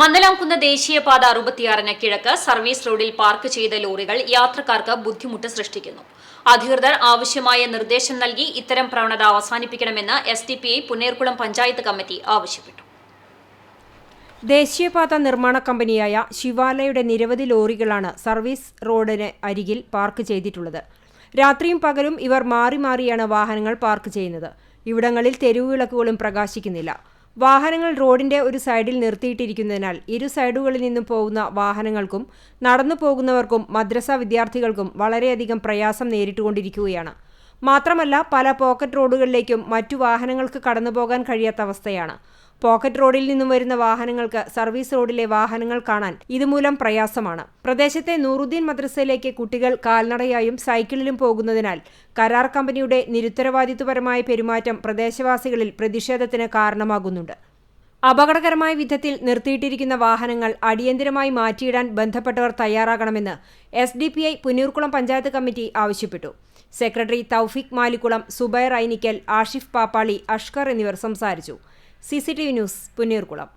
മന്ദലാംകുന്ന് ദേശീയപാത അറുപത്തിയാറിന് കിഴക്ക് സർവീസ് റോഡിൽ പാർക്ക് ചെയ്ത ലോറികൾ യാത്രക്കാർക്ക് ബുദ്ധിമുട്ട് സൃഷ്ടിക്കുന്നു. അധികൃതർ ആവശ്യമായ നിർദ്ദേശം നൽകി ഇത്തരം പ്രവണത അവസാനിപ്പിക്കണമെന്ന് S D P I Punnerkulam panchayat committee ആവശ്യപ്പെട്ടു. ദേശീയപാത നിർമ്മാണ കമ്പനിയായ ശിവാലയുടെ നിരവധി ലോറികളാണ് സർവീസ് റോഡിന് അരികിൽ പാർക്ക് ചെയ്തിട്ടുള്ളത്. രാത്രിയും പകലും ഇവർ മാറി മാറിയാണ് വാഹനങ്ങൾ പാർക്ക് ചെയ്യുന്നത്. ഇവിടങ്ങളിൽ തെരുവുവിളക്കുകളും പ്രകാശിക്കുന്നില്ല. വാഹനങ്ങൾ റോഡിന്റെ ഒരു സൈഡിൽ നിർത്തിയിട്ടിരിക്കുന്നതിനാൽ ഇരു സൈഡുകളിൽ നിന്നും പോകുന്ന വാഹനങ്ങൾക്കും നടന്നു പോകുന്നവർക്കും മദ്രസ വിദ്യാർത്ഥികൾക്കും വളരെയധികം പ്രയാസം നേരിട്ടുകൊണ്ടിരിക്കുകയാണ്. മാത്രമല്ല പല പോക്കറ്റ് റോഡുകളിലേക്കും മറ്റു വാഹനങ്ങൾക്ക് കടന്നുപോകാൻ കഴിയാത്ത അവസ്ഥയാണ്. പോക്കറ്റ് റോഡിൽ നിന്നും വരുന്ന വാഹനങ്ങൾക്ക് സർവീസ് റോഡിലെ വാഹനങ്ങൾ കാണാൻ ഇതുമൂലം പ്രയാസമാണ്. പ്രദേശത്തെ നൂറുദ്ദീൻ മദ്രസയിലേക്ക് കുട്ടികൾ കാൽനടയായും സൈക്കിളിലും പോകുന്നതിനാൽ കരാർ കമ്പനിയുടെ നിരുത്തരവാദിത്വപരമായ പെരുമാറ്റം പ്രദേശവാസികളിൽ പ്രതിഷേധത്തിന് കാരണമാകുന്നുണ്ട്. അപകടകരമായ വിധത്തിൽ നിർത്തിയിട്ടിരിക്കുന്ന വാഹനങ്ങൾ അടിയന്തിരമായി മാറ്റിയിടാൻ ബന്ധപ്പെട്ടവർ തയ്യാറാകണമെന്ന് S D P I Punnurkulam panchayat committee ആവശ്യപ്പെട്ടു. സെക്രട്ടറി തൗഫിക് മാലിക്കുളം സുബൈർ ഐനിക്കൽ ആഷിഫ് പാപ്പാളി അഷ്കർ എന്നിവർ സംസാരിച്ചു. C news Punnurkulam.